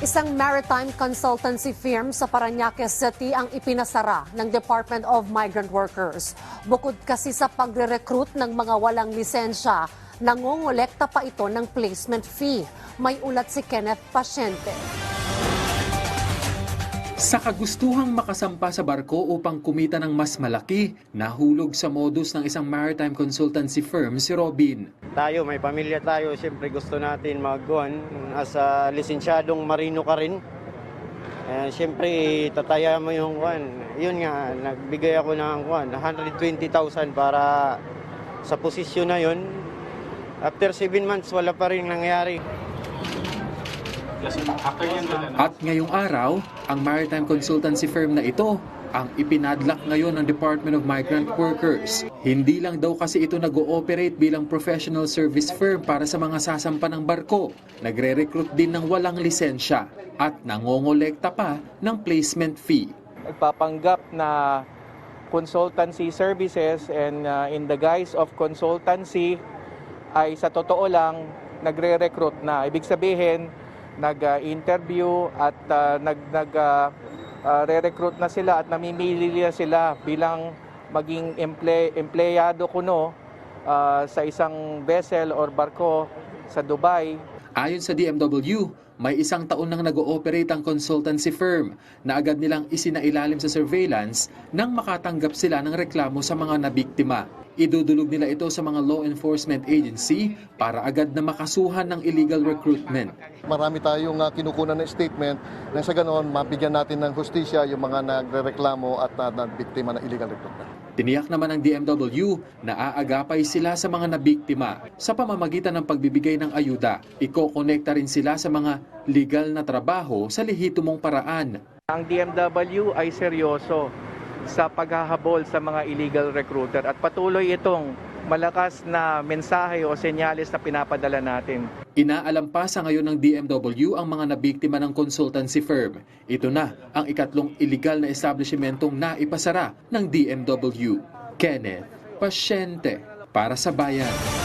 Isang maritime consultancy firm sa Paranaque City ang ipinasara ng Department of Migrant Workers. Bukod kasi sa pagre-recruit ng mga walang lisensya, nangongolekta pa ito ng placement fee. May ulat si Kenneth Pasyente. Sa kagustuhang makasampa sa barko upang kumita ng mas malaki, nahulog sa modus ng isang maritime consultancy firm si Robin. Tayo, may pamilya tayo, siyempre gusto natin magkuhan. As a lisensyadong marino ka rin, eh, siyempre tataya mo yung kuhan. Yun nga, nagbigay ako ng kuhan, 120,000 para sa posisyon na yun. After 7 months, wala pa rin nangyari. At ngayong araw, ang maritime consultancy firm na ito ang ipinadlock ngayon ng Department of Migrant Workers. Hindi lang daw kasi ito nag-ooperate bilang professional service firm para sa mga sasampa ng barko. Nagre-recruit din ng walang lisensya at nangongolekta pa ng placement fee. nagpapanggap na consultancy services and uh, in the guise of consultancy ay sa totoo lang nagre-recruit na. Ibig sabihin, nag-interview at uh, nag, nag uh, re-recruit na sila at namimili na sila bilang maging emple, empleyado kuno uh, sa isang vessel or barko sa Dubai Ayon sa DMW, may isang taon nang nag-ooperate ang consultancy firm na agad nilang isinailalim sa surveillance nang makatanggap sila ng reklamo sa mga nabiktima. Idudulog nila ito sa mga law enforcement agency para agad na makasuhan ng illegal recruitment. Marami tayong uh, kinukunan na statement nang sa ganoon mabigyan natin ng hustisya yung mga nagrereklamo at uh, biktima ng illegal recruitment. Tiniyak naman ng DMW na aagapay sila sa mga nabiktima sa pamamagitan ng pagbibigay ng ayuda. Iko-connecta rin sila sa mga legal na trabaho sa lehitimong paraan. Ang DMW ay seryoso sa paghahabol sa mga illegal recruiter at patuloy itong malakas na mensahe o senyales na pinapadala natin. Inaalam pa sa ngayon ng DMW ang mga nabiktima ng consultancy firm. Ito na ang ikatlong illegal na establishmentong naipasara ng DMW. Kenneth Pasyente para sa bayan.